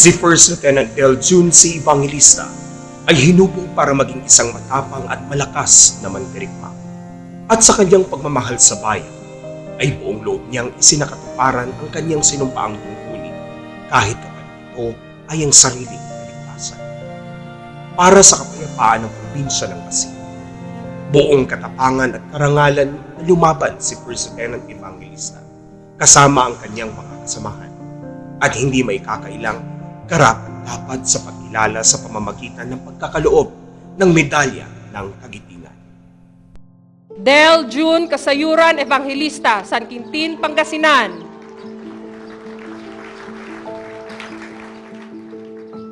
Si First Lieutenant Del Jun C. Evangelista ay hinubog para maging isang matapang at malakas na mandirigma. At sa kanyang pagmamahal sa bayan, ay buong loob niyang isinakatuparan ang kanyang sinumpaang tungkulin kahit kapag ito ay ang sariling kaligtasan. Para sa kapayapaan ng probinsya ng Pasig, buong katapangan at karangalan na lumaban si First Lieutenant Evangelista kasama ang kanyang mga kasamahan at hindi may kakailang karapat dapat sa pagkilala sa pamamagitan ng pagkakaloob ng medalya ng kagitingan. Del June Kasayuran Evangelista, San Quintin, Pangasinan.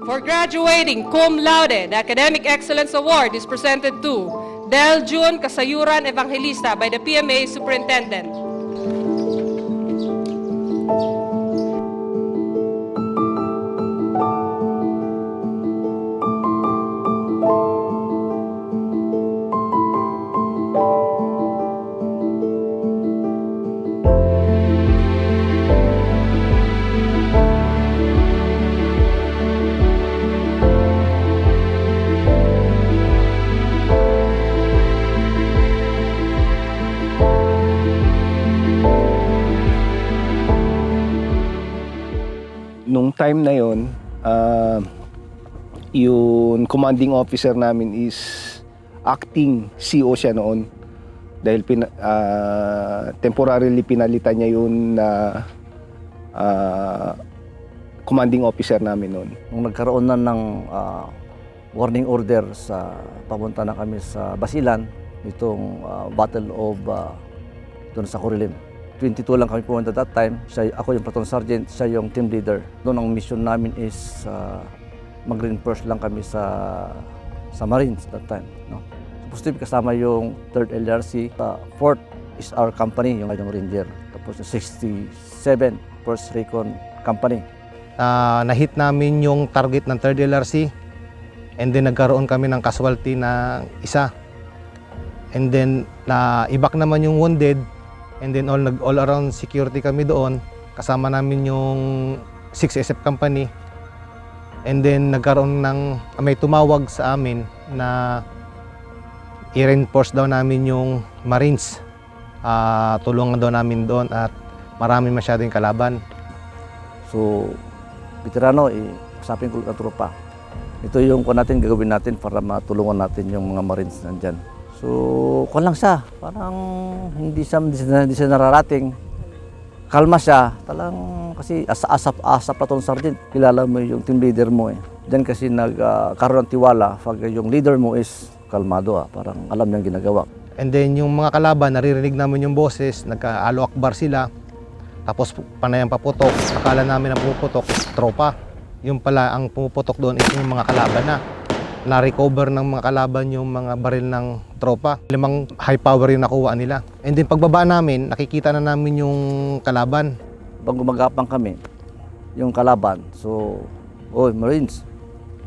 For graduating cum laude, the Academic Excellence Award is presented to Del June Kasayuran Evangelista by the PMA Superintendent. Time na yon, ah, yung commanding officer namin is acting CO siya noon dahil pina, ah, temporarily pinalitan niya yun na ah, commanding officer namin noon. Nung nagkaroon na ng ah, warning order sa papunta na kami sa Basilan, itong ah, Battle of uh, doon sa Kurilin. 22 lang kami pumunta that time. Siya, ako yung platoon sergeant, siya yung team leader. Doon ang mission namin is uh, mag-reinforce lang kami sa sa Marines that time. No? To be kasama yung 3rd LRC. Uh, 4th is our company, yung yung Ranger. Tapos yung 67 First Recon Company. Ah, na-hit namin yung target ng 3rd LRC and then nagkaroon kami ng casualty na isa. And then na ibak naman yung wounded and then all nag all around security kami doon kasama namin yung 6SF company and then nagkaroon ng may tumawag sa amin na i-reinforce daw namin yung Marines Ah, tulungan daw namin doon at marami masyadong kalaban So, veterano, eh, usapin ko ang tropa. Ito yung kung natin gagawin natin para matulungan natin yung mga Marines nandyan. So, kung lang siya, parang hindi siya, hindi siya, nararating. Kalma siya, talang kasi asa asa asa platoon sergeant, kilala mo yung team leader mo eh. Diyan kasi nagkaroon ng tiwala pag yung leader mo is kalmado ah, parang alam niyang ginagawa. And then yung mga kalaban, naririnig namin yung boses, nagka-alo akbar sila. Tapos panayang paputok, akala namin ang pumuputok, tropa. Yung pala, ang pumuputok doon is yung mga kalaban na. Na-recover ng mga kalaban yung mga baril ng tropa. Limang high power yung nakuha nila. And then pagbaba namin, nakikita na namin yung kalaban. Pag gumagapang kami, yung kalaban, so, oy, Marines,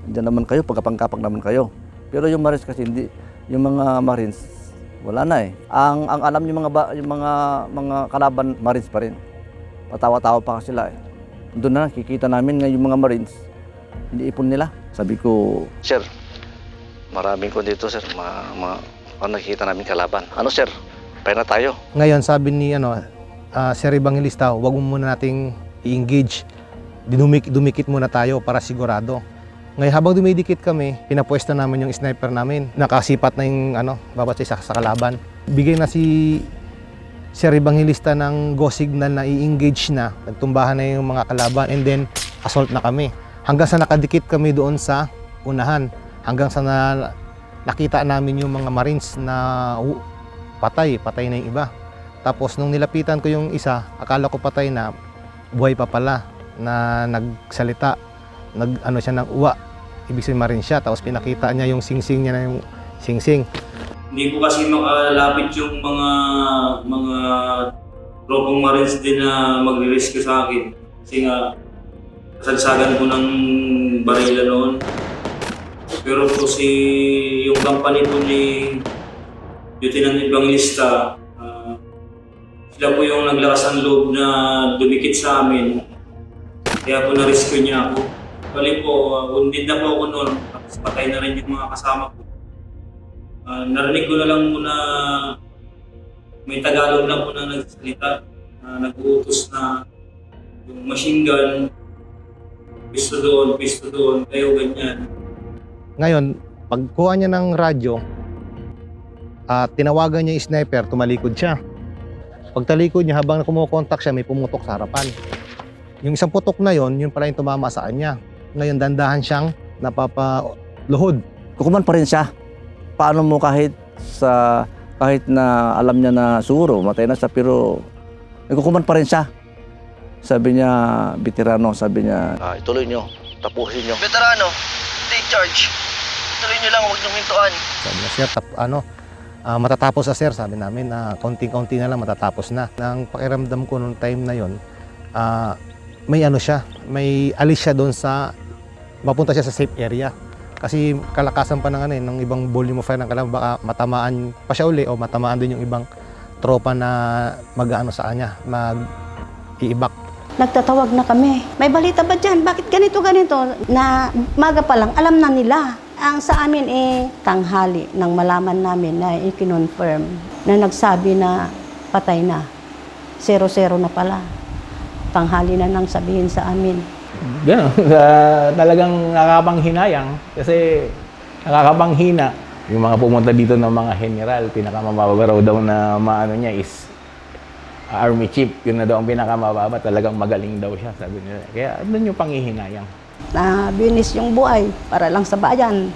Diyan naman kayo, pagkapangkapag naman kayo. Pero yung Marines kasi hindi, yung mga Marines, wala na eh. Ang, ang alam yung mga, ba, yung mga, mga kalaban, Marines pa rin. Patawa-tawa pa sila eh. Doon na, kikita namin nga yung mga Marines, iniipon nila. Sabi ko, Sir, maraming ko dito, sir. Ma, ma, ano nakikita namin kalaban. Ano, sir? Pay na tayo. Ngayon, sabi ni ano, ah, Sir Evangelista, wag mo muna nating i-engage. Dinumik, dumikit muna tayo para sigurado. Ngayon, habang dumidikit kami, pinapwesto namin yung sniper namin. Nakasipat na yung ano, babat sa, sa kalaban. Bigay na si Sir Evangelista ng go signal na i-engage na. Nagtumbahan na yung mga kalaban and then assault na kami. Hanggang sa nakadikit kami doon sa unahan. Hanggang sa na, nakita namin yung mga marines na uh, patay, patay na yung iba. Tapos nung nilapitan ko yung isa, akala ko patay na, buhay pa pala na nagsalita. Nag ano siya ng uwa. Ibig sabihin marin siya. Tapos pinakita niya yung singsing niya na yung singsing. Hindi ko kasi makalapit yung mga mga tropong marines din na magre-rescue sa akin. Kasi nga, kasagsagan ko ng barila noon. Pero po si yung company po ni Lieutenant Evangelista, ah, sila po yung naglakas ng loob na dumikit sa amin. Kaya po na-rescue niya ako. Bali po, uh, wounded na po ako noon. Tapos patay na rin yung mga kasama ko. Ah, narinig ko na lang muna may Tagalog lang po na nagsasalita na nag-uutos na yung machine gun, pisto doon, pisto doon, kayo ganyan. Ngayon, pagkuha niya ng radyo, at tinawagan niya yung sniper, tumalikod siya. Pagtalikod niya, habang kumukontak siya, may pumutok sa harapan. Yung isang putok na yon, yun pala yung tumama sa kanya. Ngayon, dandahan siyang napapaluhod. Kukuman pa rin siya. Paano mo kahit sa kahit na alam niya na siguro matay na siya pero nagkukuman pa rin siya. Sabi niya, veterano, sabi niya, ah, ituloy niyo, tapusin niyo. Veterano, charge. Tuloy nyo lang, huwag nyo hintuan. Sabi niya, sir, tap, ano, ah, matatapos na sir, sabi namin, na konting-konti na lang matatapos na. Nang pakiramdam ko nung time na yon, ah, may ano siya, may alis siya doon sa, mapunta siya sa safe area. Kasi kalakasan pa ng ano eh, ng ibang volume of fire ng kalaban, baka matamaan pa siya uli o matamaan din yung ibang tropa na mag-ano sa kanya, mag-iibak. Nagtatawag na kami. May balita ba dyan? Bakit ganito, ganito? Na maga pa lang, alam na nila. Ang sa amin eh, tanghali nang malaman namin na i-confirm na nagsabi na patay na. Zero-zero na pala. Tanghali na nang sabihin sa amin. Ganun, uh, talagang nakakapanghinayang kasi nakakapanghina. Yung mga pumunta dito ng mga general, pinakamababa daw na maano niya is army chief. Yun na daw ang pinakamababa. Talagang magaling daw siya, sabi nila. Kaya doon yung panghihinayang. Na binis yung buhay para lang sa bayan.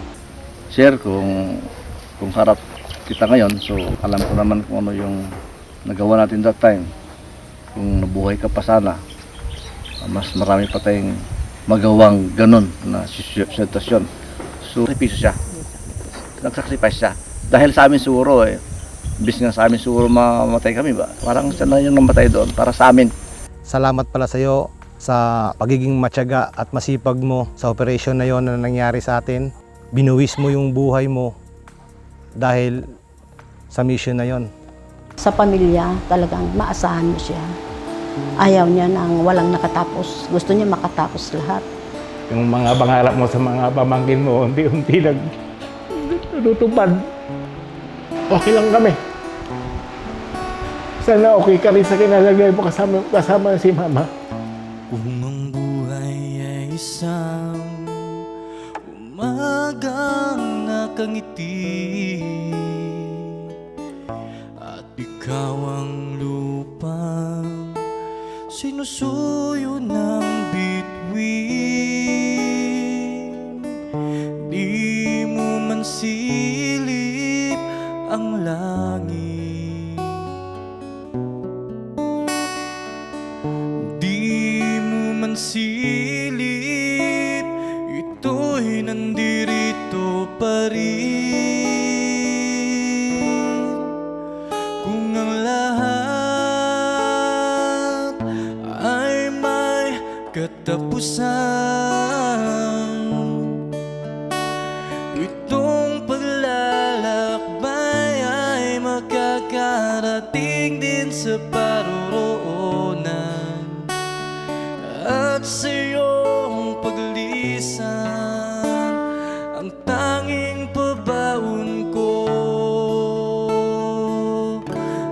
Sir, kung, kung harap kita ngayon, so alam ko naman kung ano yung nagawa natin that time. Kung nabuhay ka pa sana, mas marami pa tayong magawang ganun na sitwasyon. So, sakripisyo siya. Nagsacrifice siya. Dahil sa amin siguro eh, bis nga sa amin siguro mamatay kami ba? Parang siya na yung namatay doon para sa amin. Salamat pala sa iyo sa pagiging matyaga at masipag mo sa operation na yon na nangyari sa atin. Binuwis mo yung buhay mo dahil sa mission na yon. Sa pamilya, talagang maasahan mo siya. Ayaw niya nang walang nakatapos. Gusto niya makatapos lahat. Yung mga pangarap mo sa mga pamangkin mo, unti-unti nag tutupad. Okay lang kami. Sana okay ka rin sa kinalagay mo kasama, kasama si mama. Kung ang buhay ay isang umagang nakangiti At ikaw ang lupang sinusuyo ng langit. Di mo man silip Ito'y nandirito pa rin. Kung ang lahat ay may katapusan sa iyong paglisan Ang tanging pabaon ko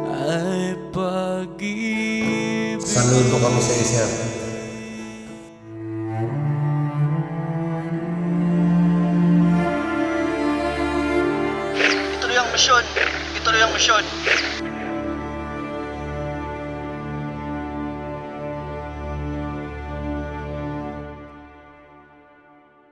ay pag-ibig Saludo kami sa sir. Ituloy ang misyon. Ituloy ang misyon.